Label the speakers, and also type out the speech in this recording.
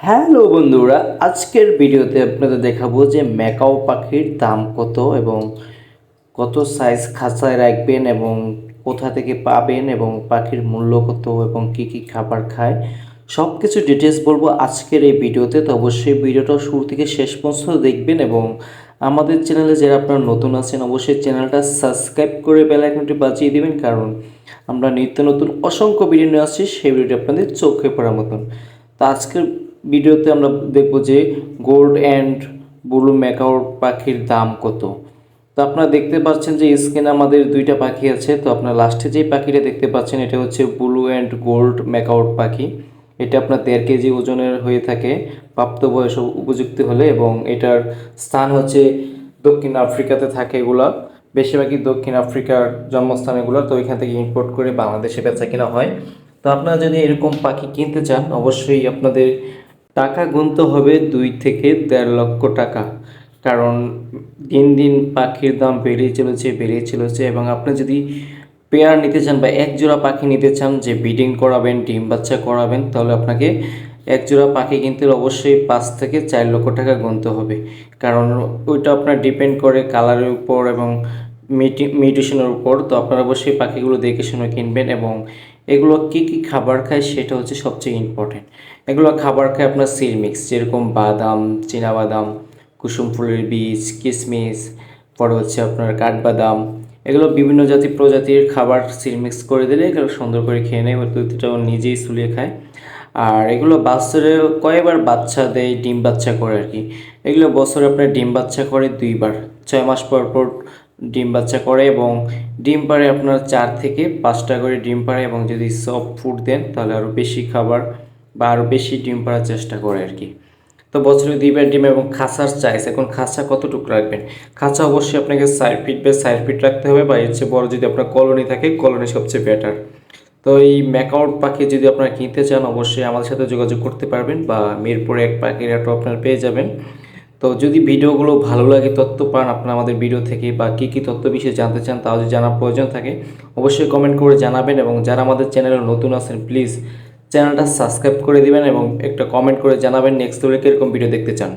Speaker 1: Hello বন্ধুরা, আজকের ভিডিওতে আপনাদের দেখাবো যে ম্যাকাও পাখির দাম কত এবং কত সাইজ খাঁচায় রাখবেন এবং কোথা থেকে পাবেন এবং পাখির মূল্য কত এবং কি কি খাবার খায় সব কিছু ডিটেলস বলব আজকের এই ভিডিওতে। তো অবশ্যই ভিডিওটা শুরু থেকে শেষ পর্যন্ত দেখবেন এবং আমাদের চ্যানেলে যারা আপনারা নতুন আছেন, অবশ্যই চ্যানেলটা সাবস্ক্রাইব করে বেল আইকনটি বাজিয়ে দিবেন, কারণ আমরা নিত্য নতুন অসংখ্য ভিডিও নিয়ে আসছি, সেই ভিডিওটি আপনাদের চোখে পড়ার মতন। তো আজকের ভিডিওতে আমরা দেখব যে গোল্ড অ্যান্ড ব্লু ম্যাকাওর পাখির দাম কত। তো আপনারা দেখতে পাচ্ছেন যে স্ক্রিনে আমাদের দুইটা পাখি আছে, তো আপনার লাস্টে যেই পাখিটা দেখতে পাচ্ছেন, এটা হচ্ছে ব্লু অ্যান্ড গোল্ড ম্যাকাউট পাখি। এটা আপনার দেড় কেজি ওজনের হয়ে থাকে, প্রাপ্তবয়স উপযুক্ত হলে এবং এটার স্থান হচ্ছে দক্ষিণ আফ্রিকাতে থাকে এগুলা। বেশিরভাগই দক্ষিণ আফ্রিকার জন্মস্থান এগুলো, তো এখান থেকে ইম্পোর্ট করে বাংলাদেশে বেচা কেনা হয়। তো আপনারা যদি এরকম পাখি কিনতে চান, অবশ্যই আপনাদের টাকা গুনতে হবে দুই থেকে দেড় লক্ষ টাকা। কারণ দিন দিন পাখির দাম বেড়েই চলেছে বেড়েই চলেছে এবং আপনি যদি পেয়ার নিতে চান বা এক জোড়া পাখি নিতে চান, যে ব্রিডিং করাবেন, ডিম বাচ্চা করাবেন, তাহলে আপনাকে এক জোড়া পাখি কিনতে অবশ্যই পাঁচ থেকে চার লক্ষ টাকা গুনতে হবে। কারণ ওইটা আপনার ডিপেন্ড করে কালারের উপর এবং মিউটেশনের উপর। তো আপনারা অবশ্যই পাখিগুলো দেখে শুনে কিনবেন এবং এগুলো কী কী খাবার খায় সেটা হচ্ছে সবচেয়ে ইম্পর্টেন্ট এগুলো খাবার খায় আপনার সিরমিক্স যেরকম বাদাম বাদাম কুসুম ফুলের বীজ কিশমিশ পরে হচ্ছে আপনার কাঠবাদাম। এগুলো বিভিন্ন জাতি প্রজাতির খাবার সিরমিক্স করে দিলে এগুলো সুন্দর করে খেয়ে নেয় দুধটাও নিজেই সুলিয়ে খায়। আর এগুলো বছরে কয়েকবার বাচ্চা দেয়, ডিম বাচ্চা করে আর কি। এগুলো বছরে আপনার ডিম বাচ্চা করে দুইবার, ছয় মাস পর পর ডিম বাচ্চা করে এবং ডিম পাড়ে আপনার চার থেকে পাঁচটা করে ডিম পাড়ে এবং যদি সফট ফুড দেন, তাহলে আরও বেশি খাবার বা আরও বেশি ডিম পাড়ার চেষ্টা করে আর কি। তো বছরে দুইবার ডিম এবং খাঁচার চাইস এখন খাঁচা কতটুকু রাখবেন? খাঁচা অবশ্যই আপনাকে সাইড ফিট বা সাইড ফিট রাখতে হবে বা এর চেয়ে বড় যদি আপনার কলোনি থাকে, কলোনি সবচেয়ে বেটার তো এই ম্যাকাউট পাখি যদি আপনারা কিনতে চান, অবশ্যই আমাদের সাথে যোগাযোগ করতে পারবেন বা মিরপুরে এক পাখির অ্যাটো আপনারা পেয়ে যাবেন। তো যদি ভিডিওগুলো ভালো লাগে, তথ্য পান আপনারা আমাদের ভিডিও থেকে বা কী কী তথ্য বিষয়ে জানতে চান যদি জানার প্রয়োজন থাকে, অবশ্যই কমেন্ট করে জানাবেন এবং যারা আমাদের চ্যানেলে নতুন আছেন প্লিজ চ্যানেলটা সাবস্ক্রাইব করে দিবেন এবং একটা কমেন্ট করে জানাবেন নেক্সট উইকে এরকম ভিডিও দেখতে চান।